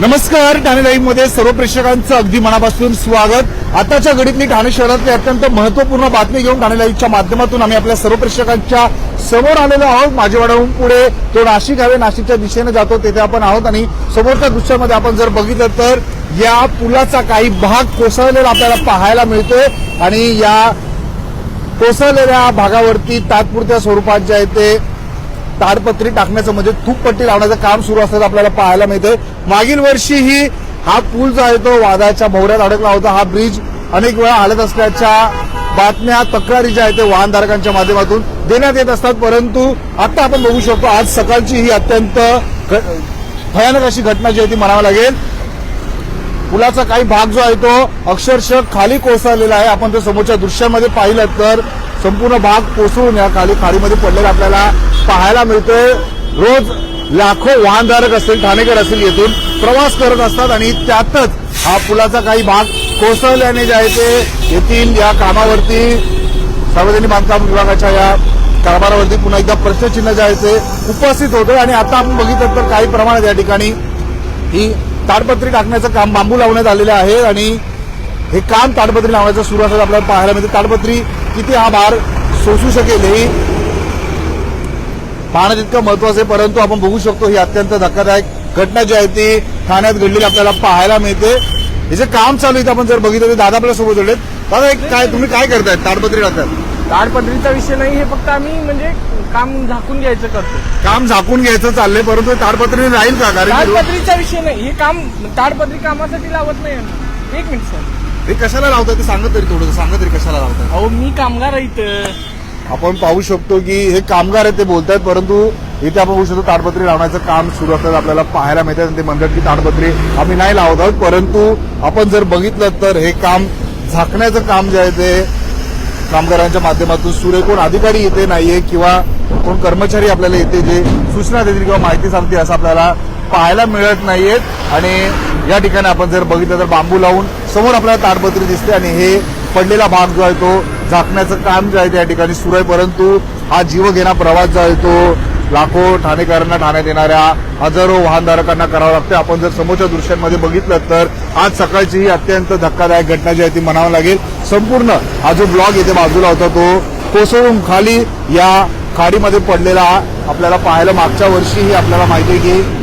नमस्कार ठाणे लाईव्हमध्ये सर्व प्रेक्षकांचं अगदी मनापासून स्वागत. आताच्या घडीतली ठाणे शहरातली अत्यंत महत्त्वपूर्ण बातमी घेऊन ठाणे लाईव्हच्या माध्यमातून आम्ही आपल्या सर्व प्रेक्षकांच्या समोर आलेलो आहोत. माझेवाडाहून पुढे तो नाशिक हवे नाशिकच्या दिशेने जातो तेथे आपण आहोत आणि समोरच्या दृश्यामध्ये आपण जर बघितलं तर या पुलाचा काही भाग कोसळलेला आपल्याला पाहायला मिळतोय आणि या कोसळलेल्या भागावरती तात्पुरत्या स्वरूपात जे आहे ते ताडपत्री टाकण्याचं म्हणजे तूपपट्टी लावण्याचं काम सुरू असल्याचं आपल्याला पाहायला मिळतंय. मागील वर्षीही हा पूल जो आहे तो वादाच्या भोवऱ्यात अडकला होता. हा ब्रिज अनेक वेळा हालत असल्याच्या बातम्या तक्रारी ज्या आहेत ते वाहनधारकांच्या माध्यमातून देण्यात येत असतात. परंतु आता आपण बघू शकतो आज सकाळची ही अत्यंत भयानक अशी घटना जी आहे ती म्हणावी लागेल. पुलाचा काही भाग जो आहे तो अक्षरशः खाली कोसळलेला आहे. आपण जर समोरच्या दृश्यामध्ये पाहिलं तर संपूर्ण भाग कोसळून या खाली खाडीमध्ये पडलेला आपल्याला पाहायला मिळतोय. रोज लाखो वाहनधारक असतील ठाणेकर असतील येथून प्रवास करत असतात आणि त्यातच हा पुलाचा काही भाग कोसळल्याने जे आहे ते येथील या कामावरती सार्वजनिक बांधकाम विभागाच्या या कारभारावरती पुन्हा एकदा प्रश्नचिन्ह जे आहे ते उपस्थित होतं आणि आता आपण बघितलं तर काही प्रमाणात या ठिकाणी ही ताडपत्री टाकण्याचं काम बांबू लावण्यात आलेलं आहे आणि हे काम ताडपत्री लावण्याचं सुरू असल्याचं आपल्याला पाहायला मिळते. ताडपत्री किती हा भार सोसू शकेल हे पाहणं तितकं महत्वाचं आहे परंतु आपण बघू शकतो ही अत्यंत धक्कादायक घटना जी आहे ती ठाण्यात घडलेली आपल्याला पाहायला मिळते. हे जे काम चालू आहे ते आपण जर बघितलं तर दादा आपल्यासोबत होते दादा एक काय तुम्ही काय करताय ताडपत्री टाकतात ताडपत्रीचा विषय नाही हे फक्त आम्ही म्हणजे काम झाकून घ्यायचं करतो. काम झाकून घ्यायचं चाललंय परंतु ताडपत्री राहील का? कारण की ताडपत्रीचा विषय नाही हे काम ताडपत्री कामासाठी लावत नाही आम्ही. एक मिनिट सर. हे कशाला लावतात ते सांगत तरी थोडं सांगत तरी कशाला लावतात अहो मी कामगार आहे इथं. आपण पाहू शकतो की हे कामगार आहेत ते बोलतायत परंतु इथे आपण बघू शकतो ताडपत्री लावण्याचं काम सुरू असतात. आपल्याला पाहायला मिळतात आणि ते म्हणतात की ताडपत्री आम्ही नाही लावत आहोत परंतु आपण जर बघितलं तर हे काम झाकण्याचं काम जे आहे ते कामगारांच्या माध्यमातून सुरू आहे. कोण अधिकारी येते नाहीये किंवा कोण कर्मचारी आपल्याला येते जे सूचना देतील किंवा माहिती सांगतील असं आपल्याला पाहायला मिळत नाहीयेत. आणि या ठिकाणी आपण जर बघितलं तर बांबू लावून समोर आपल्याला ताडपत्री दिसते आणि हे पडलेला भाग जो आहे तो झाकण्याचं काम जे आहे त्या ठिकाणी सुरू आहे. परंतु हा जीवघेणा प्रवास जो आहे तो लाखो ठाणेकरांना ठाण्यात येणाऱ्या हजारो वाहनधारकांना करावं लागते आपण जर समोरच्या दृश्यांमध्ये बघितलं तर आज सकाळची ही अत्यंत धक्कादायक घटना जी आहे ती म्हणावं लागेल. संपूर्ण हा जो ब्लॉग येथे बाजूला होता तो कोसळून खाली या खाडीमध्ये पडलेला आपल्याला पाहायला मागच्या वर्षीही आपल्याला माहिती आहे की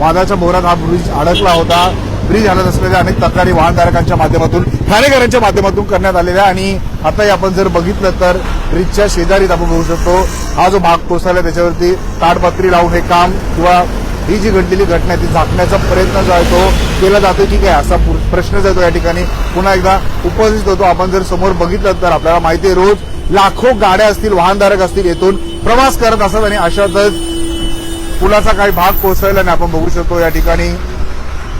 वादाच्या मोहरात हा ब्रिज अडकला होता. ब्रिज हलत असलेल्या अनेक तक्रारी वाहनधारकांच्या माध्यमातून ठाणेकरांच्या माध्यमातून करण्यात आलेल्या आणि आताही आपण जर बघितलं तर ब्रिजच्या शेजारीत आपण बघू शकतो. हा जो भाग कोसळला त्याच्यावरती ताडपत्री लावून हे काम किंवा ही जी घडलेली घटना आहे ती झाकण्याचा प्रयत्न जो आहे तो केला जातो. की काय असा पु- प्रश्न जो आहे तो या ठिकाणी पुन्हा एकदा उपस्थित होतो. आपण जर समोर बघितलं तर आपल्याला माहिती आहे रोज लाखो गाड्या असतील वाहनधारक असतील येथून प्रवास करत असतात. आणि अशातच पुलाचा काही भाग कोसळला नाही. आपण बघू शकतो या ठिकाणी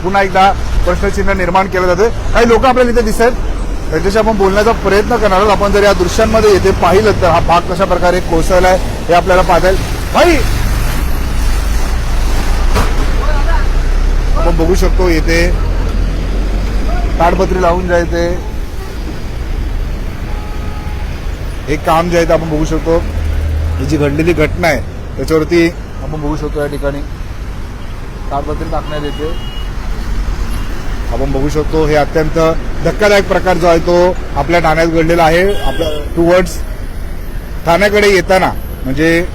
पुन्हा एकदा प्रश्नचिन्ह निर्माण केलं जातं. काही लोक आपल्याला इथे दिसत आहेत त्यांच्याशी आपण बोलण्याचा प्रयत्न करणार आहोत. आपण जर या दृश्यांमध्ये येथे पाहिलं तर हा भाग कशा प्रकारे कोसळलाय हे आपल्याला पाहता येईल. भाई! आपण बघू शकतो येथे ताडपत्री लावून जायचे हे काम जे आहे ते आपण बघू शकतो. ही जी घडलेली घटना आहे त्याच्यावरती आपण बघू शकतो या ठिकाणी. ताडपत्री टाकण्यात येते. आपण बघू शकतो हे अत्यंत धक्कादायक प्रकार जो आहे तो आपल्या ठाण्यात घडलेला आहे. आपल्या टुवर्ड्स ठाण्याकडे येताना म्हणजे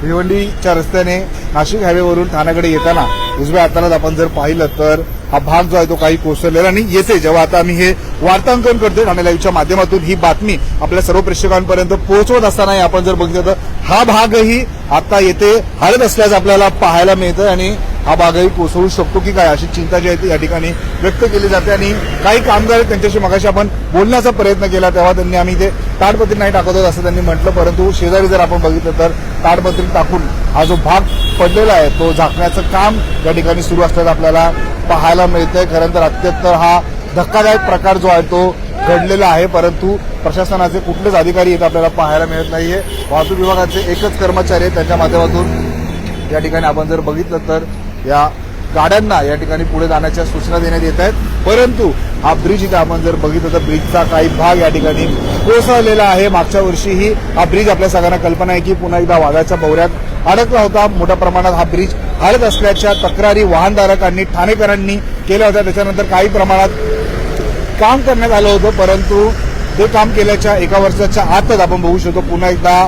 भिवंडीच्या रस्त्याने नाशिक हायवेवरून ठाण्याकडे येताना उजव्या हातालाच आपण जर पाहिलं तर हा भाग जो आहे तो काही कोसळलेला आणि येते जेव्हा आता आम्ही हे वार्तांकन करतोय ठाणे लाईव्हच्या माध्यमातून ही बातमी आपल्या सर्व प्रेक्षकांपर्यंत पोहोचवत असताना आपण जर बघितलं तर हा भागही आता येथे हरत असल्याचं आपल्याला पाहायला मिळतं आणि हा भागही कोसळू शकतो की काय अशी चिंता जी आहे ती या ठिकाणी व्यक्त केली जाते. आणि काही कामगार त्यांच्याशी मगाशी आपण बोलण्याचा प्रयत्न केला तेव्हा त्यांनी आम्ही ते ताडपत्री नाही टाकत आहोत असं त्यांनी म्हटलं परंतु शेजारी जर आपण बघितलं तर ताडपत्री टाकून हा जो भाग पडलेला आहे तो झाकण्याचं काम या ठिकाणी सुरू असल्याचं आपल्याला पाहायला मिळतंय. खरं तर अत्यंत हा धक्कादायक प्रकार जो आहे तो घडलेला आहे परंतु प्रशासनाचे कुठलेच अधिकारी येत आपल्याला पाहायला मिळत नाहीये. वाहतूक विभागाचे एकच कर्मचारी आहेत त्यांच्या माध्यमातून या ठिकाणी आपण जर बघितलं तर या गाड्यांना या ठिकाणी पुढे जाण्याच्या सूचना देण्यात येत आहेत. परंतु हा ब्रिज इथे आपण जर बघितलं तर ब्रिजचा काही भाग या ठिकाणी कोसळलेला आहे. मागच्या वर्षीही हा ब्रिज आपल्या सगळ्यांना कल्पना आहे की पुन्हा एकदा वाघाच्या भोवऱ्यात अडकला होता. मोठ्या प्रमाणात हा ब्रिज हलत असल्याच्या तक्रारी वाहनधारकांनी ठाणेकरांनी केल्या होत्या. त्याच्यानंतर काही प्रमाणात काम करण्यात आलं होतं परंतु ते काम केल्याच्या एका वर्षाच्या आतच आपण बघू शकतो. पुन्हा एकदा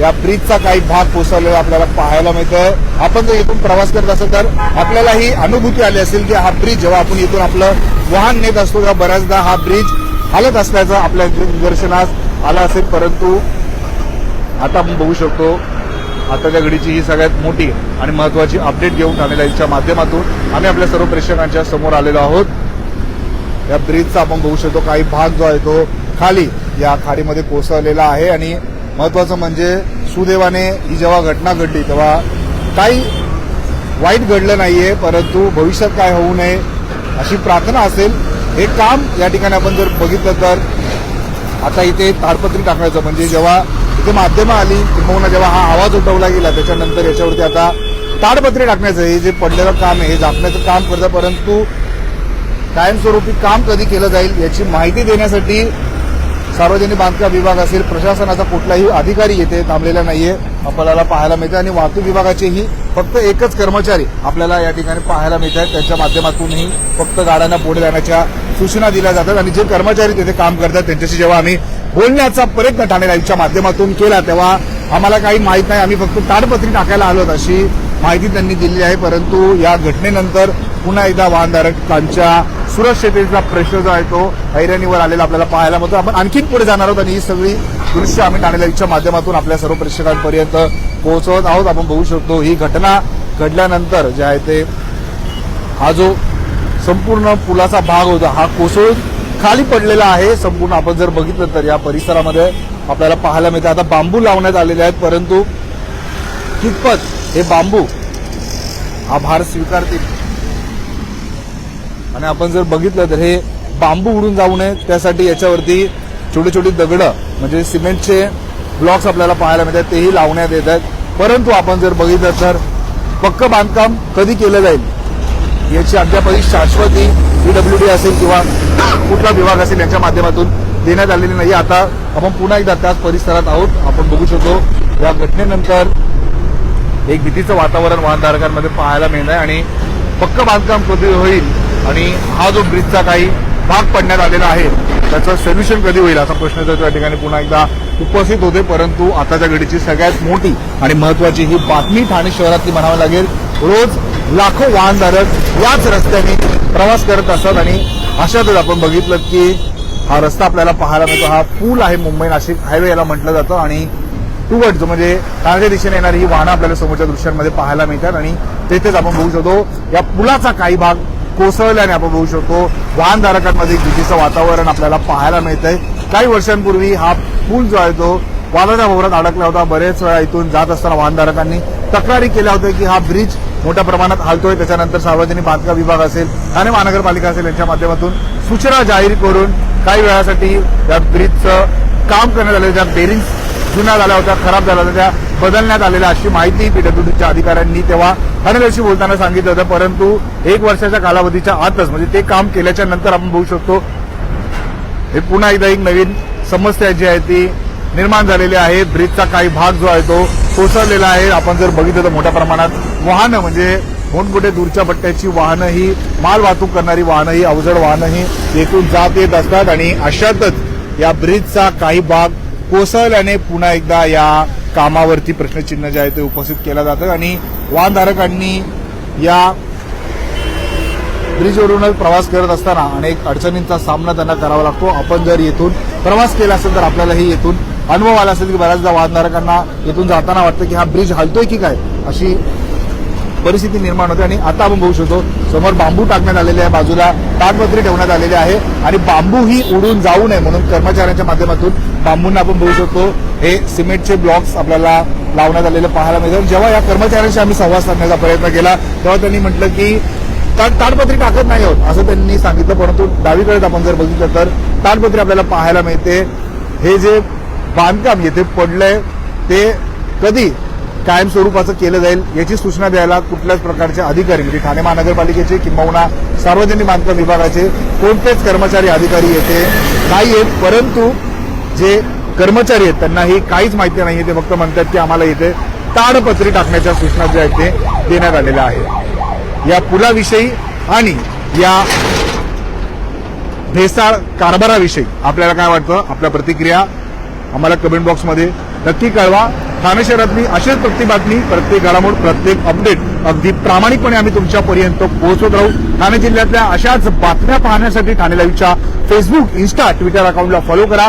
या ब्रिजचा काही भाग कोसळलेला आपल्याला पाहायला मिळतं आपण जर इथून प्रवास करत असेल तर आपल्याला ही अनुभूती आली असेल की हा ब्रिज जेव्हा आपण इथून आपलं वाहन नेत असतो तेव्हा बऱ्याचदा हा ब्रिज हलत असल्याचं आपल्या निदर्शनास आलं असेल. परंतु आता आपण बघू शकतो आताच्या घडीची ही सगळ्यात मोठी आणि महत्वाची अपडेट घेऊन आलेल्या माध्यमातून आम्ही आपल्या सर्व प्रेक्षकांच्या समोर आलेलो आहोत. या ब्रिजचा आपण बघू शकतो काही भाग जो आहे तो खाली या खाडीमध्ये कोसळलेला आहे आणि महत्वाचं म्हणजे सुदैवाने ही जेव्हा घटना घडली तेव्हा काही वाईट घडलं नाहीये परंतु भविष्यात काय होऊ नये अशी प्रार्थना असेल हे काम या ठिकाणी आपण जर बघितलं तर आता इथे ताडपत्री टाकायचं. म्हणजे जेव्हा इथे माध्यमं आली किंबहुना जेव्हा हा आवाज उठवला गेला त्याच्यानंतर याच्यावरती आता ताडपत्री टाकण्याचं हे जे पडलेलं काम आहे हे झाकण्याचं काम करतं परंतु कायमस्वरूपी काम कधी केलं जाईल याची माहिती देण्यासाठी सार्वजनिक बांधकाम विभाग असेल प्रशासनाचा कुठलाही अधिकारी येथे थांबलेला नाहीये. आपल्याला पाहायला मिळते आणि वाहतूक विभागाचेही फक्त एकच कर्मचारी आपल्याला या ठिकाणी पाहायला मिळत आहेत त्यांच्या माध्यमातूनही फक्त गाड्यांना पुढे जाण्याच्या सूचना दिल्या जातात आणि जे कर्मचारी तिथे काम करतात त्यांच्याशी जेव्हा आम्ही बोलण्याचा प्रयत्न ठाणे लाईव्हच्या माध्यमातून केला तेव्हा आम्हाला काही माहीत नाही. आम्ही फक्त ताडपत्री टाकायला आलो अशी माहिती त्यांनी दिली आहे परंतु या घटनेनंतर पुन्हा एकदा वाहनधारकांच्या सुरक्षिततेचा प्रश्न जो आहे तो हैराणीवर आलेला आपल्याला पाहायला मिळतो. आपण आणखीन पुढे जाणार आहोत आणि ही सगळी दृश्य आम्ही ठाणे लाईव्हच्या माध्यमातून आपल्या सर्व प्रेक्षकांपर्यंत पोहोचवत आहोत. आपण बघू शकतो ही घटना घडल्यानंतर जे आहे ते हा जो संपूर्ण पुलाचा भाग होता हा कोसळून खाली पडलेला आहे. संपूर्ण आपण जर बघितलं तर या परिसरामध्ये आपल्याला पाहायला मिळतं. आता बांबू लावण्यात आलेले आहेत परंतु कितपत हे बांबू. हा भार स्वीकारतील. आणि आपण जर बघितलं तर हे बांबू उडून जाऊ नये त्यासाठी याच्यावरती छोटी छोटी दगडं म्हणजे सिमेंटचे ब्लॉक्स आपल्याला पाहायला मिळतात तेही लावण्यात येत आहेत. परंतु आपण जर बघितलं तर पक्क बांधकाम कधी केलं जाईल? याची अद्यापही शाश्वती पीडब्ल्यूडी असेल किंवा कुठला विभाग असेल यांच्या माध्यमातून देण्यात आलेली नाही. आता आपण पुन्हा एकदा त्याच परिसरात आहोत. आपण बघू शकतो या घटनेनंतर एक भीतीचं वातावरण वाहनधारकांमध्ये पाहायला मिळत आहे आणि पक्क बांधकाम कधी होईल आणि हा जो ब्रिजचा काही भाग पडण्यात आलेला आहे त्याचं सोल्युशन कधी होईल असा प्रश्न तर त्या ठिकाणी पुन्हा एकदा उपस्थित होते परंतु आताच्या घडीची सगळ्यात मोठी आणि महत्वाची ही बातमी ठाणे शहरातली म्हणावं लागेल. रोज लाखो वाहनधारक याच रस्त्याने प्रवास करत असतात आणि अशातच आपण बघितलं की हा रस्ता आपल्याला पाहायला मिळतो. हा पूल आहे मुंबई नाशिक हायवे याला म्हटलं जातं आणि टुवर्ड्स म्हणजे ठाण्याच्या दिशेने येणारी ही वाहनं आपल्याला समोरच्या दृश्यांमध्ये पाहायला मिळतात आणि तेथेच आपण बघू शकतो या पुलाचा काही भाग कोसळल्याने आपण बघू शकतो. वाहनधारकांमध्ये भीतीचं वातावरण आपल्याला पाहायला मिळतंय. काही वर्षांपूर्वी हा पूल जो आहे तो वादाच्या भोवरात अडकला होता. बरेच वेळा इथून जात असताना वाहनधारकांनी तक्रारी केल्या होत्या की हा ब्रिज मोठ्या प्रमाणात हालतोय. त्याच्यानंतर सार्वजनिक बांधकाम विभाग असेल ठाणे महानगरपालिका असेल यांच्या माध्यमातून सूचना जाहीर करून काही वेळासाठी या ब्रिजचं काम करण्यात आलं ज्या बेरिंग जुन्या झाल्या होत्या खराब झाल्या होत्या त्या बदलण्यात आलेल्या अशी माहिती पीडब्ल्यूडीच्या अधिकाऱ्यांनी तेव्हा ठाणेदारशी बोलताना सांगितलं होतं. परंतु एक वर्षाच्या कालावधीच्या आतच म्हणजे ते काम केल्याच्यानंतर आपण बघू शकतो हे पुन्हा एकदा एक नवीन समस्या जी आहे ती निर्माण झालेली आहे. ब्रिजचा काही भाग जो आहे तो कोसळलेला आहे. आपण जर बघितलं तर मोठ्या प्रमाणात वाहनं म्हणजे मोठमोठे दूरच्या पट्ट्याची वाहनं ही माल वाहतूक करणारी वाहनं ही अवजड वाहनं ही येथून जात येत असतात. आणि अशातच या ब्रिजचा काही भाग कोसळल्याने पुन्हा एकदा या कामावरती प्रश्नचिन्ह जे आहे ते उपस्थित केलं जातं आणि वाहनधारकांनी या ब्रिजवरूनच प्रवास करत असताना अनेक अडचणींचा सामना त्यांना करावा लागतो. आपण जर येथून प्रवास केला असेल तर आपल्यालाही येथून अनुभव आला असेल की बऱ्याचदा वाहनधारकांना येथून जाताना वाटतं की हा ब्रिज हलतोय की काय अशी परिस्थिती निर्माण होते आणि आता आपण बघू शकतो समोर बांबू टाकण्यात आलेले आहे बाजूला ताटपत्री ठेवण्यात आलेले आहे आणि बांबू ही उडून जाऊ नये म्हणून कर्मचाऱ्यांच्या माध्यमातून बांबूंना आपण बघू शकतो. हे सिमेंटचे ब्लॉक्स आपल्याला लावण्यात आलेले पाहायला मिळतात. जेव्हा या कर्मचाऱ्यांशी आम्ही संवाद साधण्याचा प्रयत्न केला तेव्हा त्यांनी म्हटलं की ता- ताडपत्री टाकत नाही आहोत असं त्यांनी सांगितलं. परंतु डावीकडे आपण जर बघितलं तर ताडपत्री आपल्याला पाहायला मिळते. हे जे बांधकाम येथे पडलंय ते कधी कायम स्वरूपाचं केलं जाईल याची सूचना द्यायला कुठल्याच प्रकारचे अधिकारी म्हणजे ठाणे महानगरपालिकेचे किंबहुना सार्वजनिक बांधकाम विभागाचे कोणतेच कर्मचारी अधिकारी येथे नाही आहेत परंतु जे कर्मचारी आहेत त्यांनाही काहीच माहिती नाहीये ते फक्त म्हणतात की आम्हाला इथे ताडपत्री टाकण्याच्या सूचना ज्या आहेत ते देण्यात आलेल्या आहेत. या पुलाविषयी आणि या भेसाळ कारभाराविषयी आपल्याला काय वाटतं? आपल्या प्रतिक्रिया आम्हाला कमेंट बॉक्समध्ये नक्की कळवा. ठाणे शहरातली अशीच प्रत्येक बातमी प्रत्येक घडामोड प्रत्येक अपडेट अगदी प्रामाणिकपणे आम्ही तुमच्यापर्यंत पोहोचवत राहू. ठाणे जिल्ह्यातल्या अशाच बातम्या पाहण्यासाठी ठाणे लाईव्हच्या फेसबुक इन्स्टा ट्विटर अकाउंटला फॉलो करा.